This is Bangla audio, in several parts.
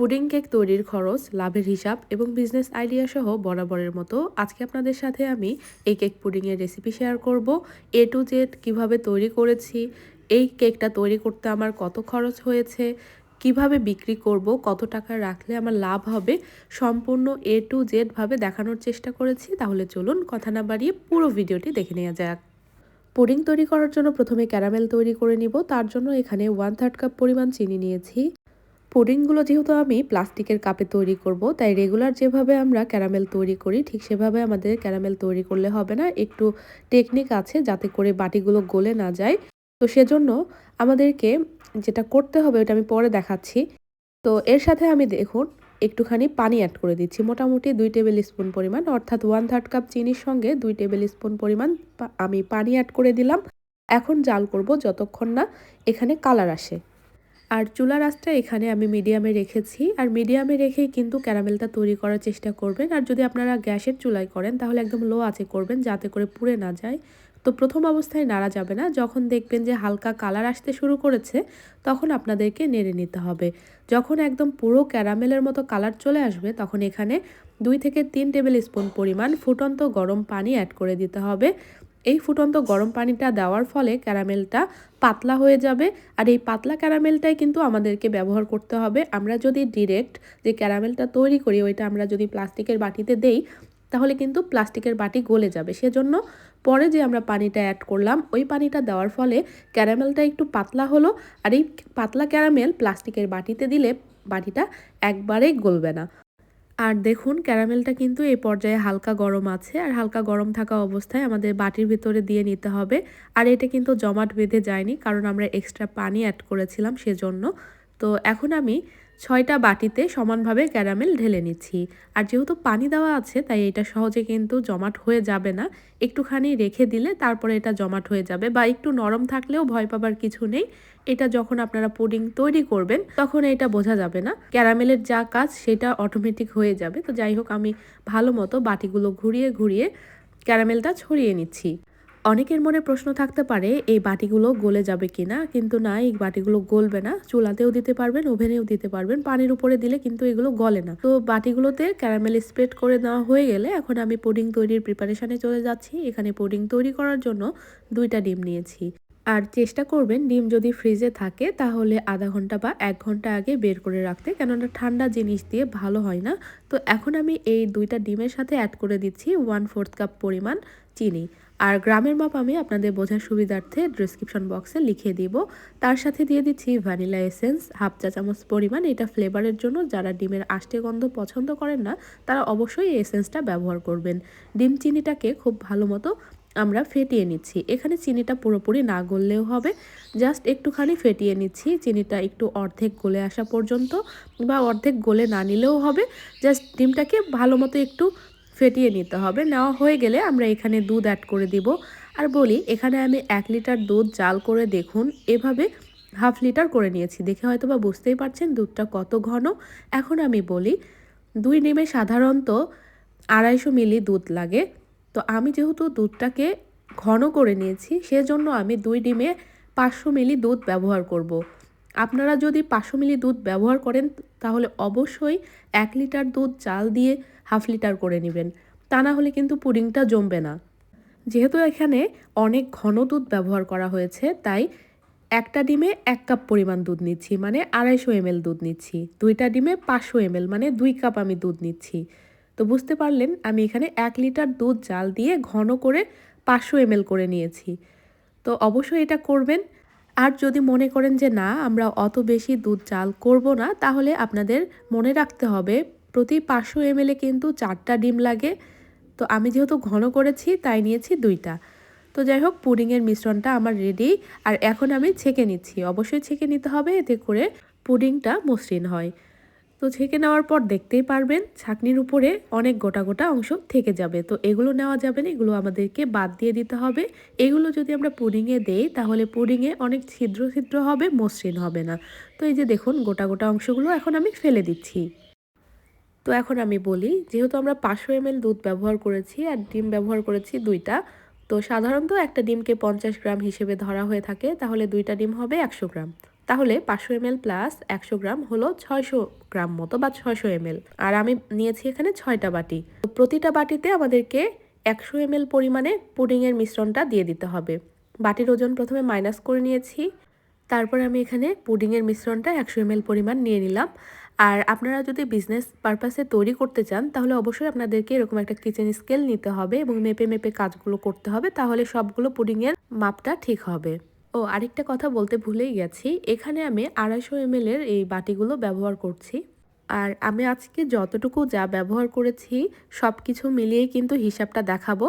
পুডিং কেক তৈরির খরচ, লাভের হিসাব এবং বিজনেস আইডিয়া সহ বরাবরের মতো আজকে আপনাদের সাথে আমি এই কেক পুডিংয়ের রেসিপি শেয়ার করব। এ টু জেড কীভাবে তৈরি করেছি, এই কেকটা তৈরি করতে আমার কত খরচ হয়েছে, কীভাবে বিক্রি করব, কত টাকা রাখলে আমার লাভ হবে, সম্পূর্ণ এ টু জেডভাবে দেখানোর চেষ্টা করেছি। তাহলে চলুন কথা না বাড়িয়ে পুরো ভিডিওটি দেখে নেওয়া যাক। পুডিং তৈরি করার জন্য প্রথমে ক্যারামেল তৈরি করে নিব। তার জন্য এখানে ওয়ান থার্ড কাপ পরিমাণ চিনি নিয়েছি। পুডিংগুলো যেহেতু আমি প্লাস্টিকের কাপে তৈরি করব, তাই রেগুলার যেভাবে আমরা ক্যারামেল তৈরি করি, ঠিক সেভাবে আমাদের ক্যারামেল তৈরি করলে হবে না। একটু টেকনিক আছে যাতে করে বাটিগুলো গলে না যায়। তো সেজন্য আমাদেরকে যেটা করতে হবে, ওটা আমি পরে দেখাচ্ছি। তো এর সাথে আমি দেখুন, একটুখানি পানি অ্যাড করে দিচ্ছি। মোটামুটি দুই টেবিল স্পুন পরিমাণ, অর্থাৎ ওয়ান থার্ড কাপ চিনির সঙ্গে দুই টেবিল স্পুন পরিমাণ আমি পানি অ্যাড করে দিলাম। এখন জাল করব যতক্ষণ না এখানে কালার আসে। আর চুলার আঁচটা এখানে আমি মিডিয়ামে রেখেছি। আর মিডিয়ামে রেখেই কিন্তু ক্যারামেলটা তৈরি করার চেষ্টা করবেন। আর যদি আপনারা গ্যাসের চুলায় করেন, তাহলে একদম লো আছে করবেন, যাতে করে পুড়ে না যায়। তো প্রথম অবস্থায় নাড়া যাবে না। যখন দেখবেন যে হালকা কালার আসতে শুরু করেছে, তখন আপনাদেরকে নেড়ে নিতে হবে। যখন একদম পুরো ক্যারামেলের মতো কালার চলে আসবে, তখন এখানে দুই থেকে তিন টেবিল স্পুন পরিমাণ ফুটন্ত গরম পানি অ্যাড করে দিতে হবে। এই ফুটন্ত গরম পানিটা দেওয়ার ফলে ক্যারামেলটা পাতলা হয়ে যাবে। আর এই পাতলা ক্যারামেলটাই কিন্তু আমাদেরকে ব্যবহার করতে হবে। আমরা যদি ডিরেক্ট যে ক্যারামেলটা তৈরি করি, ওইটা আমরা যদি প্লাস্টিকের বাটিতে দেই, তাহলে কিন্তু প্লাস্টিকের বাটি গলে যাবে। সেজন্য পরে যে আমরা পানিটা অ্যাড করলাম, ওই পানিটা দেওয়ার ফলে ক্যারামেলটা একটু পাতলা হলো। আর এই পাতলা ক্যারামেল প্লাস্টিকের বাটিতে দিলে বাটিটা একবারেই গলবে না। আর দেখুন, ক্যারামেলটা কিন্তু এই পর্যায়ে হালকা গরম আছে আর হালকা গরম থাকা অবস্থায় আমাদের বাটির ভিতরে দিয়ে নিতে হবে। আর এটা কিন্তু জমাট বেঁধে যায়নি, কারণ আমরা এক্সট্রা পানি অ্যাড করেছিলাম সেজন্য। তো এখন আমি ছয়টা বাটিতে সমানভাবে ক্যারামেল ঢেলে নিচ্ছি। আর যেহেতু পানি দেওয়া আছে, তাই এটা সহজে কিন্তু জমাট হয়ে যাবে না। একটুখানি রেখে দিলে তারপরে এটা জমাট হয়ে যাবে বা একটু নরম থাকলেও ভয় পাবার কিছু নেই। এটা যখন আপনারা পুডিং তৈরি করবেন, তখন এটা বোঝা যাবে না। ক্যারামেলের যা কাজ, সেটা অটোমেটিক হয়ে যাবে। তো যাই হোক, আমি ভালো মতো বাটিগুলো ঘুরিয়ে ঘুরিয়ে ক্যারামেলটা ছড়িয়ে নিচ্ছি। অনেকের মনে প্রশ্ন থাকতে পারে, এই বাটিগুলো গলে যাবে কি না কিন্তু না, এই বাটিগুলো গলবে না। চুলাতেও দিতে পারবেন, ওভেনেও দিতে পারবেন। পানির উপরে দিলে কিন্তু এগুলো গলে না। তো বাটিগুলোতে ক্যারামেল স্প্রেড করে দেওয়া হয়ে গেলে এখন আমি পুডিং তৈরির প্রিপারেশানে চলে যাচ্ছি। এখানে পুডিং তৈরি করার জন্য দুইটা ডিম নিয়েছি। আর চেষ্টা করবেন ডিম যদি ফ্রিজে থাকে, তাহলে আধা ঘণ্টা বা এক ঘণ্টা আগে বের করে রাখতে। কেননা ঠান্ডা জিনিস দিয়ে ভালো হয় না। তো এখন আমি এই দুইটা ডিমের সাথে অ্যাড করে দিচ্ছি ওয়ান ফোর্থ কাপ পরিমাণ চিনি। আর গ্রামের মাপ আমি আপনাদের বোঝার সুবিধার্থে ডিসক্রিপশন বক্সে লিখে দিব। তার সাথে দিয়ে দিচ্ছি ভ্যানিলা এসেন্স হাফ চা চামচ পরিমাণ, এটা ফ্লেভারের জন্য। যারা ডিমের আষ্টে গন্ধ পছন্দ করেন না, তারা অবশ্যই এই এসেন্সটা ব্যবহার করবেন। ডিম চিনিটাকে খুব ভালো মতো আমরা ফেটিয়ে নিচ্ছি। এখানে চিনিটা পুরোপুরি না গললেও হবে। জাস্ট একটুখানি ফেটিয়ে নিচ্ছি। চিনিটা একটু অর্ধেক গলে আসা পর্যন্ত বা অর্ধেক গলে না নিলেও হবে। জাস্ট ডিমটাকে ভালো মতো একটু ফেটিয়ে নিতে হবে। নেওয়া হয়ে গেলে আমরা এখানে দুধ অ্যাড করে দিব। আর বলি, এখানে আমি এক লিটার দুধ জাল করে দেখুন। এভাবে হাফ লিটার করে নিয়েছি। দেখে হয়তো বা বুঝতেই পারছেন দুধটা কত ঘন। এখন আমি বলি, দুই ডিমে সাধারণত আড়াইশো মিলি দুধ লাগে। তো আমি যেহেতু দুধটাকে ঘন করে নিয়েছি, সেজন্য আমি দুই ডিমে পাঁচশো মিলি দুধ ব্যবহার করব। আপনারা যদি পাঁচশো মিলি দুধ ব্যবহার করেন, তাহলে অবশ্যই এক লিটার দুধ চাল দিয়ে হাফ লিটার করে নেবেন। তা না হলে কিন্তু পুডিংটা জমবে না। যেহেতু এখানে অনেক ঘন দুধ ব্যবহার করা হয়েছে, তাই একটা ডিমে এক কাপ পরিমাণ দুধ নিচ্ছি মানে আড়াইশো এমএল দুধ নিচ্ছি। দুইটা ডিমে পাঁচশো এমএল মানে দুই কাপ আমি দুধ নিচ্ছি। তো বুঝতে পারলেন, আমি এখানে এক লিটার দুধ জাল দিয়ে ঘন করে পাঁচশো এমএল করে নিয়েছি। তো অবশ্যই এটা করবেন। আর যদি মনে করেন যে না, আমরা অত বেশি দুধ জাল করব না, তাহলে আপনাদের মনে রাখতে হবে প্রতি পাঁচশো এমএলে কিন্তু চারটা ডিম লাগে। তো আমি যেহেতু ঘন করেছি, তাই নিয়েছি দুইটা। তো যাই হোক পুডিংয়ের মিশ্রণটা আমার রেডি আর এখন আমি ছেঁকে নিচ্ছি। অবশ্যই ছেঁকে নিতে হবে, এতে করে পুডিংটা মসৃণ হয়। তো ছেঁকে নেওয়ার পর দেখতেই পারবেন, ছাকনির উপরে অনেক গোটা গোটা অংশ থেকে যাবে। তো এগুলো নেওয়া যাবে না, এগুলো আমাদেরকে বাদ দিয়ে দিতে হবে। এগুলো যদি আমরা পুডিংয়ে দেই, তাহলে পুডিংয়ে অনেক ছিদ্র ছিদ্র হবে, মসৃণ হবে না। তো এই যে দেখুন, গোটা গোটা অংশগুলো এখন আমি ফেলে দিচ্ছি। তো এখন আমি বলি, যেহেতু আমরা পাঁচশো এম দুধ ব্যবহার করেছি আর ডিম ব্যবহার করেছি দুইটা, তো সাধারণত একটা ডিমকে পঞ্চাশ গ্রাম হিসেবে ধরা হয়ে থাকে, তাহলে দুইটা ডিম হবে একশো গ্রাম। তাহলে পাঁচশো এম প্লাস একশো গ্রাম হলো ছয়শো গ্রাম মতো বা ছয়শো এম আর আমি নিয়েছি এখানে ছয়টা বাটি। তো প্রতিটা বাটিতে আমাদেরকে একশো এম পরিমাণে পুডিংয়ের মিশ্রণটা দিয়ে দিতে হবে। বাটির ওজন প্রথমে মাইনাস করে নিয়েছি, তারপর আমি এখানে পুডিংয়ের মিশ্রণটা একশো এম পরিমাণ নিয়ে নিলাম। আর আপনারা যদি বিজনেস পারপাসে তৈরি করতে চান, তাহলে অবশ্যই আপনাদেরকে এরকম একটা কিচেন স্কেল নিতে হবে এবং মেপে মেপে কাজগুলো করতে হবে, তাহলে সবগুলো পুডিংয়ের মাপটা ঠিক হবে। ও, আরেকটা কথা বলতে ভুলেই গেছি, এখানে আমি আড়াইশো এম এর এই বাটিগুলো ব্যবহার করছি। আর আমি আজকে যতটুকু যা ব্যবহার করেছি সব কিছু মিলিয়েই কিন্তু হিসাবটা দেখাবো।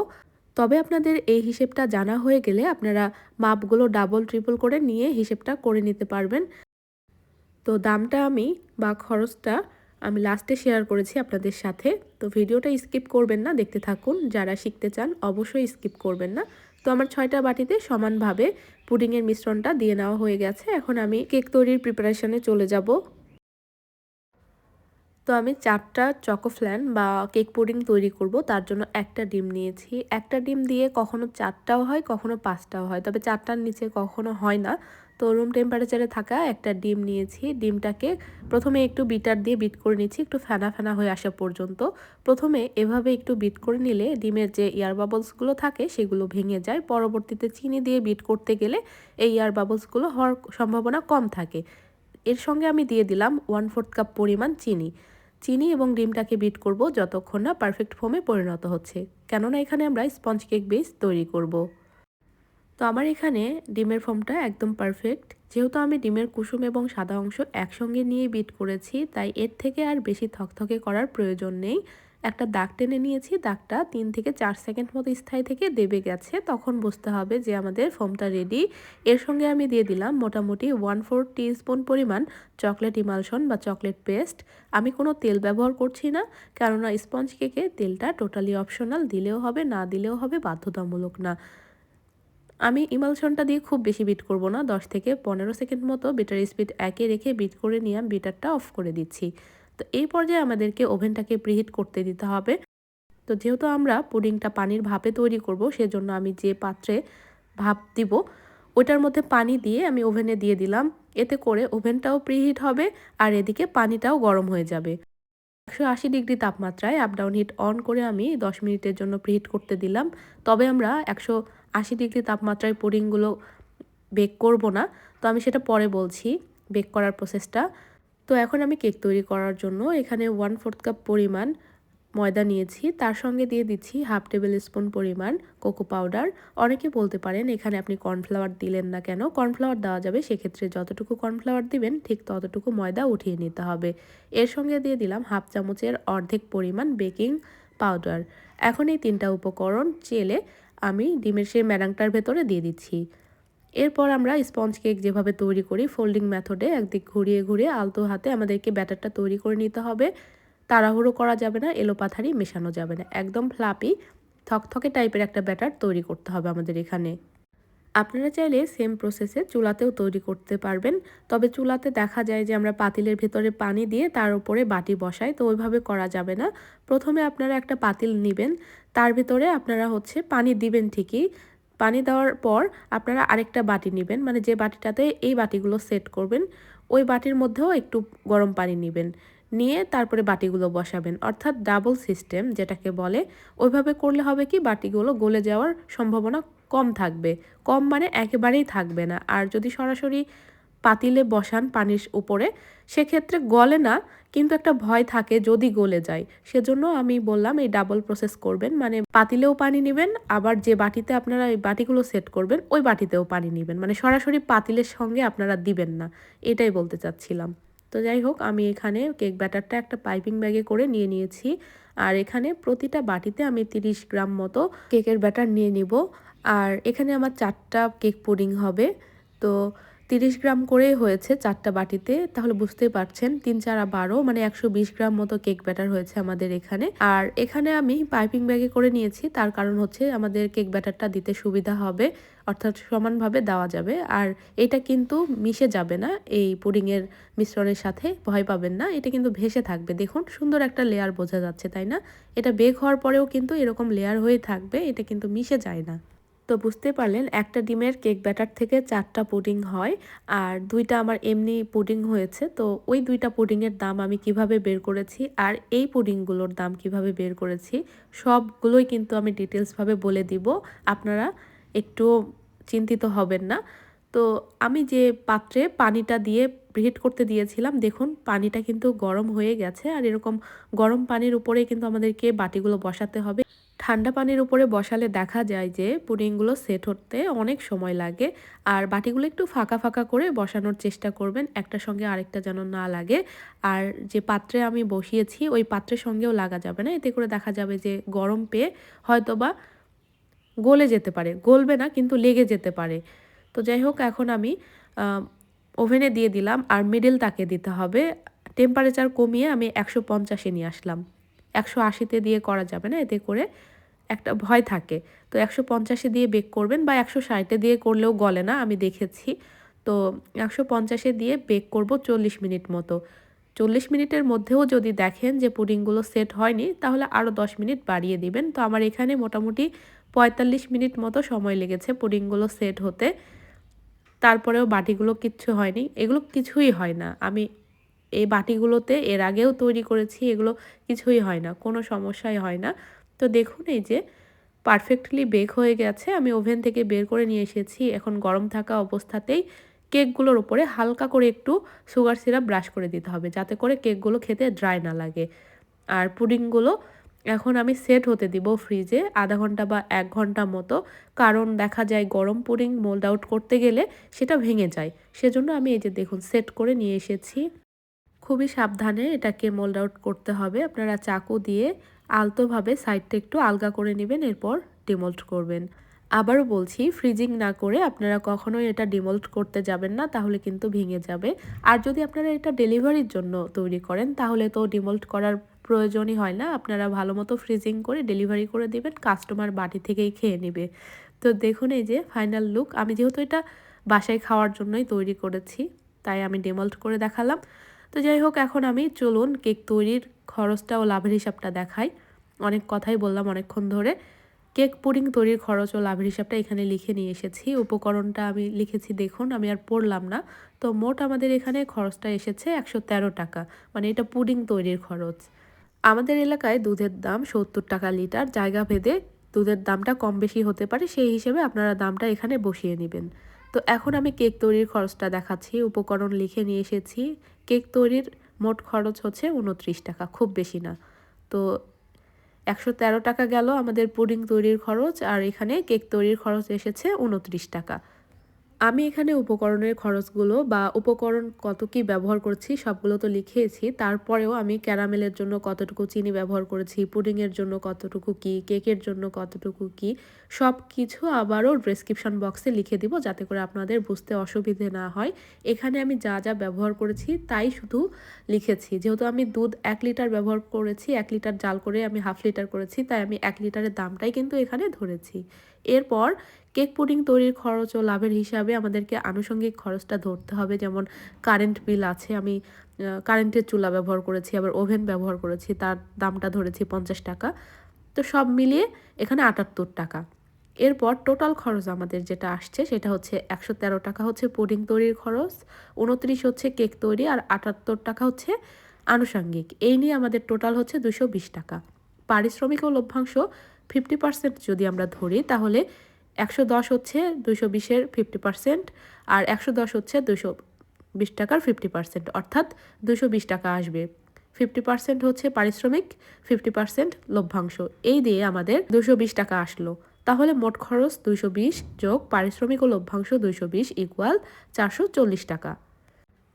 তবে আপনাদের এই হিসেবটা জানা হয়ে গেলে আপনারা মাপগুলো ডাবল ট্রিপল করে নিয়ে হিসেবটা করে নিতে পারবেন। তো দামটা আমি বা খরচটা আমি লাস্টে শেয়ার করেছি আপনাদের সাথে। তো ভিডিওটা স্কিপ করবেন না, দেখতে থাকুন। যারা শিখতে চান, অবশ্যই স্কিপ করবেন না। তো আমার ছয়টা বাটিতে সমানভাবে পুডিংয়ের মিশ্রণটা দিয়ে নেওয়া হয়ে গেছে। এখন আমি কেক তৈরির প্রিপারেশনে চলে যাব। তো আমি চারটা চকোফ্ল্যান বা কেক পুডিং তৈরি করব। তার জন্য একটা ডিম নিয়েছি। একটা ডিম দিয়ে কখনো চারটাও হয়, কখনো পাঁচটাও হয়। তবে চারটার নিচে কখনো হয় না। তো রুম টেম্পারেচারে থাকা একটা ডিম নিয়েছি। ডিমটাকে প্রথমে একটু বিটার দিয়ে বিট করে নিচ্ছি, একটু ফেনা ফেনা হয়ে আসা পর্যন্ত। প্রথমে এভাবে একটু বিট করে নিলে ডিমের যে এয়ার বাবলসগুলো থাকে সেগুলো ভেঙে যায়। পরবর্তীতে চিনি দিয়ে বিট করতে গেলে এই এয়ার বাবলসগুলো হওয়ার সম্ভাবনা কম থাকে। এর সঙ্গে আমি দিয়ে দিলাম ওয়ান ফোর্থ কাপ পরিমাণ চিনি। চিনি এবং ডিমটাকে বিট করব যতক্ষণ না পারফেক্ট ফোমে পরিণত হচ্ছে। কেননা এখানে আমরা স্পঞ্জ কেক বেস তৈরি করব। তো আমার এখানে ডিমের ফর্মটা একদম পারফেক্ট যেহেতু আমি ডিমের কুসুম এবং সাদা অংশ একসঙ্গে নিয়ে বিট করেছি, তাই এর থেকে আর বেশি থকথকে করার প্রয়োজন নেই। একটা দাগ টেনে নিয়েছি, দাগটা তিন থেকে চার সেকেন্ড মতো স্থায়ী থেকে দেবে গেছে, তখন বুঝতে হবে যে আমাদের ফোমটা রেডি এর সঙ্গে আমি দিয়ে দিলাম মোটামুটি ওয়ান ফোর স্পুন পরিমাণ চকলেট ইমালশন বা চকলেট পেস্ট আমি কোনো তেল ব্যবহার করছি না, কেননা স্পঞ্জ কেকে তেলটা টোটালি অপশনাল দিলেও হবে, না দিলেও হবে, বাধ্যতামূলক না। আমি ইমালশনটা দিয়ে খুব বেশি বিট করব না। দশ থেকে পনেরো সেকেন্ড মতো বিটার স্পিড একে রেখে বিট করে নিয়ে আমি বিটারটা অফ করে দিচ্ছি। তো এই পর্যায়ে আমাদেরকে ওভেনটাকে প্রিহিট করতে দিতে হবে। তো যেহেতু আমরা পুডিংটা পানির ভাপে তৈরি করব, সেজন্য আমি যে পাত্রে ভাপ দিব ওটার মধ্যে পানি দিয়ে আমি ওভেনে দিয়ে দিলাম। এতে করে ওভেনটাও প্রিহিট হবে আর এদিকে পানিটাও গরম হয়ে যাবে। একশো আশি ডিগ্রি তাপমাত্রায় আপ ডাউন হিট অন করে আমি দশ মিনিটের জন্য প্রিহিট করতে দিলাম। তবে আমরা একশো আশি ডিগ্রি তাপমাত্রায় পুডিংগুলো বেক করব না। তো আমি সেটা পরে বলছি বেক করার প্রসেসটা তো এখন আমি কেক তৈরি করার জন্য এখানে ওয়ান ফোর্থ কাপ পরিমাণ ময়দা নিয়েছি। তার সঙ্গে দিয়ে দিচ্ছি হাফ টেবিল স্পুন পরিমাণ কোকো পাউডার অনেকে বলতে পারেন, এখানে আপনি কর্নফ্লাওয়ার দিলেন না কেন? কর্নফ্লাওয়ার দেওয়া যাবে, সেক্ষেত্রে যতটুকু কর্নফ্লাওয়ার দিবেন, ঠিক ততটুকু ময়দা উঠিয়ে নিতে হবে। এর সঙ্গে দিয়ে দিলাম হাফ চামচের অর্ধেক পরিমাণ বেকিং পাউডার এখন এই তিনটা উপকরণ চেলে আমি ডিমের সেই ম্যারাংটার ভেতরে দিয়ে দিচ্ছি। এরপর আমরা স্পঞ্জ কেক যেভাবে তৈরি করি, ফোল্ডিং মেথডে একদিক ঘুরিয়ে ঘুরিয়ে আলতো হাতে আমাদেরকে ব্যাটারটা তৈরি করে নিতে হবে। তাড়াহুড়ো করা যাবে না এলোপাথারি মেশানো যাবে না। একদম ফ্লাপি, থকথকে টাইপের একটা ব্যাটার তৈরি করতে হবে আমাদের এখানে। আপনারা চাইলে সেম প্রসেসে চুলাতেও তৈরি করতে পারবেন। তবে চুলাতে দেখা যায় যে আমরা পাতিলের ভেতরে পানি দিয়ে তার উপরে বাটি বসাই, তো ওইভাবে করা যাবে না। প্রথমে আপনারা একটা পাতিল নেবেন, তার ভেতরে আপনারা হচ্ছে পানি দিবেন ঠিকই। পানি দেওয়ার পর আপনারা আরেকটা বাটি নেবেন মানে যে বাটিটাতে এই বাটিগুলো সেট করবেন, ওই বাটির মধ্যেও একটু গরম পানি নেবেন। নিয়ে তারপরে বাটিগুলো বসাবেন, অর্থাৎ ডাবল সিস্টেম যেটাকে বলে। ওইভাবে করলে হবে কি, বাটিগুলো গলে যাওয়ার সম্ভাবনা কম থাকবে। কম মানে একেবারেই থাকবে না। আর যদি সরাসরি পাতিলে বসান পানির উপরে, সেক্ষেত্রে গলে না, কিন্তু একটা ভয় থাকে যদি গলে যায়। সেজন্য আমি বললাম এই ডাবল প্রসেস করবেন। মানে পাতিলেও পানি নেবেন, আবার যে বাটিতে আপনারা এই বাটিগুলো সেট করবেন, ওই বাটিতেও পানি নেবেন। মানে সরাসরি পাতিলের সঙ্গে আপনারা দিবেন না। এটাই বলতে চাচ্ছিলাম। তো যাই হোক, আমি এখানে কেক ব্যাটারটা একটা পাইপিং ব্যাগে করে নিয়ে নিয়েছি। আর এখানে প্রতিটা বাটিতে আমি 30 গ্রাম মতো কেকের ব্যাটার নিয়ে নিব। আর এখানে আমার চারটা কেক পুডিং হবে। তো তিরিশ গ্রাম করে হয়েছে চারটা বাটিতে। তাহলে বুঝতেই পারছেন, তিন, চারা বারো মানে একশো বিশ গ্রাম মতো কেক ব্যাটার হয়েছে আমাদের এখানে। আর এখানে আমি পাইপিং ব্যাগে করে নিয়েছি, তার কারণ হচ্ছে আমাদের কেক ব্যাটারটা দিতে সুবিধা হবে, অর্থাৎ সমানভাবে দেওয়া যাবে। আর এটা কিন্তু মিশে যাবে না, এই পুডিংয়ের মিশ্রণের সাথে, ভয় পাবেন না, এটা কিন্তু ভেসে থাকবে। দেখুন, সুন্দর একটা লেয়ার বোঝা যাচ্ছে, তাই না? এটা বেক হওয়ার পরেও কিন্তু এরকম লেয়ার হয়ে থাকবে, এটা কিন্তু মিশে যায় না। তো বুঝতে পারলেন, একটা ডিমের কেক ব্যাটার থেকে চারটা পুডিং হয় আর দুইটা আমার এমনি পুডিং হয়েছে। তো ওই দুইটা পুডিংয়ের দাম আমি কীভাবে বের করেছি আর এই পুডিংগুলোর দাম কীভাবে বের করেছি, সবগুলোই কিন্তু আমি ডিটেলসভাবে বলে দিব। আপনারা একটু চিন্তিত হবেন না। তো আমি যে পাত্রে পানিটা দিয়ে হিট করতে দিয়েছিলাম, দেখুন পানিটা কিন্তু গরম হয়ে গেছে আর এরকম গরম পানির উপরে কিন্তু আমাদেরকে বাটিগুলো বসাতে হবে। ঠান্ডা পানির উপরে বসালে দেখা যায় যে পুডিংগুলো সেট হতে অনেক সময় লাগে। আর বাটিগুলো একটু ফাঁকা ফাঁকা করে বসানোর চেষ্টা করবেন, একটা সঙ্গে আরেকটা যেন না লাগে। আর যে পাত্রে আমি বসিয়েছি, ওই পাত্রের সঙ্গেও লাগা যাবে না। এতে করে দেখা যাবে যে গরম পেয়ে হয়তো বা গলে যেতে পারে। গলবে না, কিন্তু লেগে যেতে পারে। তো যাই হোক, এখন আমি ওভেনে দিয়ে দিলাম। আর মিডল তাকে দিতে হবে। টেম্পারেচার কমিয়ে আমি একশো পঞ্চাশে নিয়ে আসলাম। একশো আশিতে দিয়ে করা যাবে না, এতে করে একটা ভয় থাকে। তো একশো পঞ্চাশে দিয়ে বেক করবেন বা একশো ষাটে দিয়ে করলেও গলে না, আমি দেখেছি। তো একশো পঞ্চাশে দিয়ে বেক করব চল্লিশ মিনিট মতো। চল্লিশ মিনিটের মধ্যেও যদি দেখেন যে পুডিংগুলো সেট হয়নি, তাহলে আরও দশ মিনিট বাড়িয়ে দিবেন। তো আমার এখানে মোটামুটি পঁয়তাল্লিশ মিনিট মতো সময় লেগেছে পুডিংগুলো সেট হতে। তারপরেও বাটিগুলো কিচ্ছু হয়নি। এগুলো কিছুই হয় না। আমি এই বাটিগুলোতে এর আগেও তৈরি করেছি, এগুলো কিছুই হয় না, কোনো সমস্যাই হয় না। তো দেখুন, এই যে পারফেক্টলি বেক হয়ে গেছে। আমি ওভেন থেকে বের করে নিয়ে এসেছি। এখন গরম থাকা অবস্থাতেই কেকগুলোর উপরে হালকা করে একটু সুগার সিরাপ ব্রাশ করে দিতে হবে, যাতে করে কেকগুলো খেতে ড্রাই না লাগে। আর পুডিংগুলো এখন আমি সেট হতে দিব ফ্রিজে আধা ঘণ্টা বা এক ঘণ্টা মতো। কারণ দেখা যায় গরম পুডিং মোল্ড আউট করতে গেলে সেটা ভেঙে যায়। সেজন্য আমি এই যে দেখুন সেট করে নিয়ে এসেছি। খুবই সাবধানে এটাকে মোল্ড আউট করতে হবে। আপনারা চাকু দিয়ে আলতোভাবে সাইডটা একটু আলগা করে নেবেন, এরপর ডিমোল্ড করবেন। আবারও বলছি, ফ্রিজিং না করে আপনারা কখনোই এটা ডিমোল্ড করতে যাবেন না, তাহলে কিন্তু ভেঙে যাবে। আর যদি আপনারা এটা ডেলিভারির জন্য তৈরি করেন, তাহলে তো ডিমোল্ড করার প্রয়োজনই হয় না। আপনারা ভালো মতো ফ্রিজিং করে ডেলিভারি করে দেবেন, কাস্টমার বাড়ি থেকেই খেয়ে নেবে। তো দেখুন এই যে ফাইনাল লুক। আমি যেহেতু এটা বাসায় খাওয়ার জন্যই তৈরি করেছি, তাই আমি ডিমল্ট করে দেখালাম। তো যাই হোক, এখন আমি চলুন কেক তৈরির খরচটা ও লাভের হিসাবটা দেখাই। অনেক কথাই বললাম অনেকক্ষণ ধরে। কেক পুডিং তৈরির খরচ ও লাভের হিসাবটা এখানে লিখে নিয়ে এসেছি। উপকরণটা আমি লিখেছি, দেখুন, আমি আর পড়লাম না। তো মোট আমাদের এখানে খরচটা এসেছে একশো তেরো টাকা। মানে এটা পুডিং তৈরির খরচ। আমাদের এলাকায় দুধের দাম সত্তর টাকা লিটার। জায়গা ভেদে দুধের দামটা কম বেশি হতে পারে, সেই হিসেবে আপনারা দামটা এখানে বসিয়ে নেবেন। তো এখন আমি কেক তৈরির খরচটা দেখাচ্ছি। উপকরণ লিখে নিয়ে এসেছি। কেক তৈরির মোট খরচ হচ্ছে উনত্রিশ টাকা, খুব বেশি না। তো একশো তেরো টাকা গেল আমাদের পুডিং তৈরির খরচ, আর এখানে কেক তৈরির খরচ এসেছে উনত্রিশ টাকা। আমি এখানে উপকরণের খরচগুলো বা উপকরণ কত কি ব্যবহার করছি সবগুলো তো লিখিয়েছি তারপরেও আমি ক্যারামেলের জন্য কতটুকু চিনি ব্যবহার করেছি, পুডিংয়ের জন্য কতটুকু কি, কেকের জন্য কতটুকু কি সব কিছু আবারও ডেসক্রিপশন বক্সে লিখে দিব যাতে করে আপনাদের বুঝতে অসুবিধে না হয়। এখানে আমি যা যা ব্যবহার করেছি তাই শুধু লিখেছি। যেহেতু আমি দুধ এক লিটার ব্যবহার করেছি, এক লিটার জাল করে আমি হাফ লিটার করেছি, তাই আমি এক লিটারের দামটাই কিন্তু এখানে ধরেছি। এরপর কেক পুডিং তৈরির খরচ ও লাভের হিসাবে আমাদেরকে আনুষঙ্গিক খরচটা ধরতে হবে। যেমন কারেন্ট বিল আছে, আমি কারেন্টের চুলা ব্যবহার করেছি, আবার ওভেন ব্যবহার করেছি, তার দামটা ধরেছি পঞ্চাশ টাকা। তো সব মিলিয়ে এখানে আটাত্তর টাকা। এরপর টোটাল খরচ আমাদের যেটা আসছে, সেটা হচ্ছে একশো তেরো টাকা হচ্ছে পুডিং তৈরির খরচ, উনত্রিশ হচ্ছে কেক তৈরি, আর আটাত্তর টাকা হচ্ছে আনুষঙ্গিক। এই নিয়ে আমাদের টোটাল হচ্ছে দুশো বিশ টাকা। পারিশ্রমিক ও লভ্যাংশ ফিফটি পার্সেন্ট যদি আমরা ধরি, তাহলে একশো দশ হচ্ছে দুশো বিশের ফিফটি পার্সেন্ট আর একশো দশ হচ্ছে দুশো বিশ টাকার ফিফটি পার্সেন্ট, অর্থাৎ দুশো বিশ টাকা আসবে। ফিফটি পার্সেন্ট হচ্ছে পারিশ্রমিক, ফিফটি পার্সেন্ট লভ্যাংশ। এই দিয়ে আমাদের দুশো বিশ টাকা আসলো। তাহলে মোট খরচ দুশো বিশ যোগ পারিশ্রমিক ও লভ্যাংশ দুশো বিশ ইকুয়াল চারশো চল্লিশ টাকা।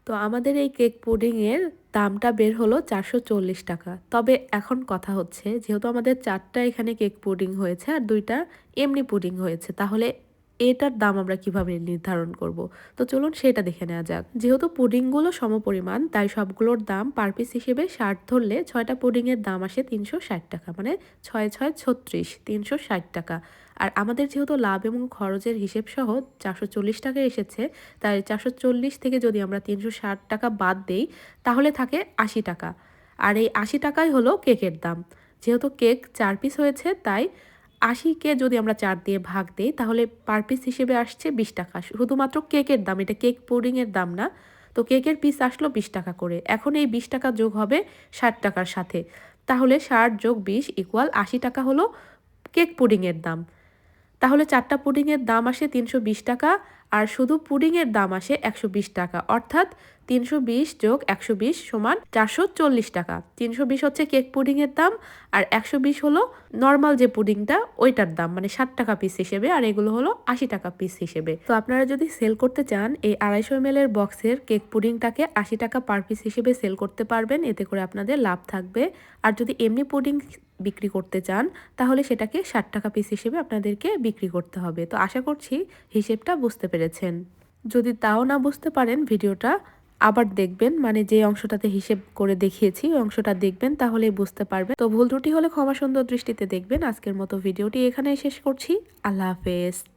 তো আমাদের এই কেক পুডিংয়ের দামটা বের হলো চারশো চল্লিশ টাকা। তবে এখন কথা হচ্ছে, যেহেতু আমাদের চারটা এখানে কেক পুডিং হয়েছে আর দুইটা এমনি পুডিং হয়েছে, তাহলে এটার দাম আমরা কীভাবে নির্ধারণ করব? তো চলুন সেটা দেখে নেওয়া যাক। যেহেতু পুডিংগুলো সমপরিমাণ, তাই সবগুলোর দাম পার পিস হিসেবে ষাট ধরলে ছয়টা পুডিংয়ের দাম আসে তিনশো ষাট টাকা মানে ছয় ছয় ছত্রিশ, তিনশো ষাট টাকা। আর আমাদের যেহেতু লাভ এবং খরচের হিসেব সহ চারশো চল্লিশ টাকা এসেছে, তাই চারশো চল্লিশ থেকে যদি আমরা তিনশো ষাট টাকা বাদ দেই, তাহলে থাকে আশি টাকা। আর এই আশি টাকাই হলো কেকের দাম। যেহেতু কেক চার পিস হয়েছে, তাই আশিকে যদি আমরা চার দিয়ে ভাগ দিই, তাহলে পার পিস হিসেবে আসছে বিশ টাকা। শুধুমাত্র কেকের দাম, এটা কেক পুডিংয়ের দাম না। তো কেকের পিস আসলো বিশ টাকা করে। এখন এই বিশ টাকা যোগ হবে ষাট টাকার সাথে। তাহলে ষাট যোগ বিশ ইকুয়াল আশি টাকা হলো কেক পুডিংয়ের দাম। তাহলে চারটা পুডিংয়ের দাম আসে তিনশো বিশ টাকা আর শুধু পুডিংয়ের দাম আসে একশো বিশ টাকা। অর্থাৎ তিনশো বিশ যোগ একশো বিশ সমান চারশো চল্লিশ টাকা। তিনশো বিশ হচ্ছে কেক পুডিংয়ের দাম আর একশো বিশ হলো নর্মাল যে পুডিংটা, ওইটার দাম মানে ষাট টাকা পিস হিসেবে আর এগুলো হলো আশি টাকা পিস হিসেবে। তো আপনারা যদি সেল করতে চান, এই আড়াইশো এম এর বক্সের কেক পুডিংটাকে আশি টাকা পার পিস হিসেবে সেল করতে পারবেন, এতে করে আপনাদের লাভ থাকবে। আর যদি এমনি পুডিং বিক্রি করতে চান, তাহলে সেটাকে ষাট টাকা পিস হিসেবে আপনাদেরকে বিক্রি করতে হবে। তো আশা করছি হিসেবটা বুঝতে পেরেছেন। যদি তাও না বুঝতে পারেন ভিডিওটা আবার দেখবেন মানে যে অংশটাতে হিসেব করে দেখিয়েছি, ওই অংশটা দেখবেন তাহলে বুঝতে পারবেন। তো ভুল ত্রুটি হলে ক্ষমা সুন্দর দৃষ্টিতে দেখবেন। আজকের মতো ভিডিওটি এখানে শেষ করছি। আল্লাহ হাফেজ।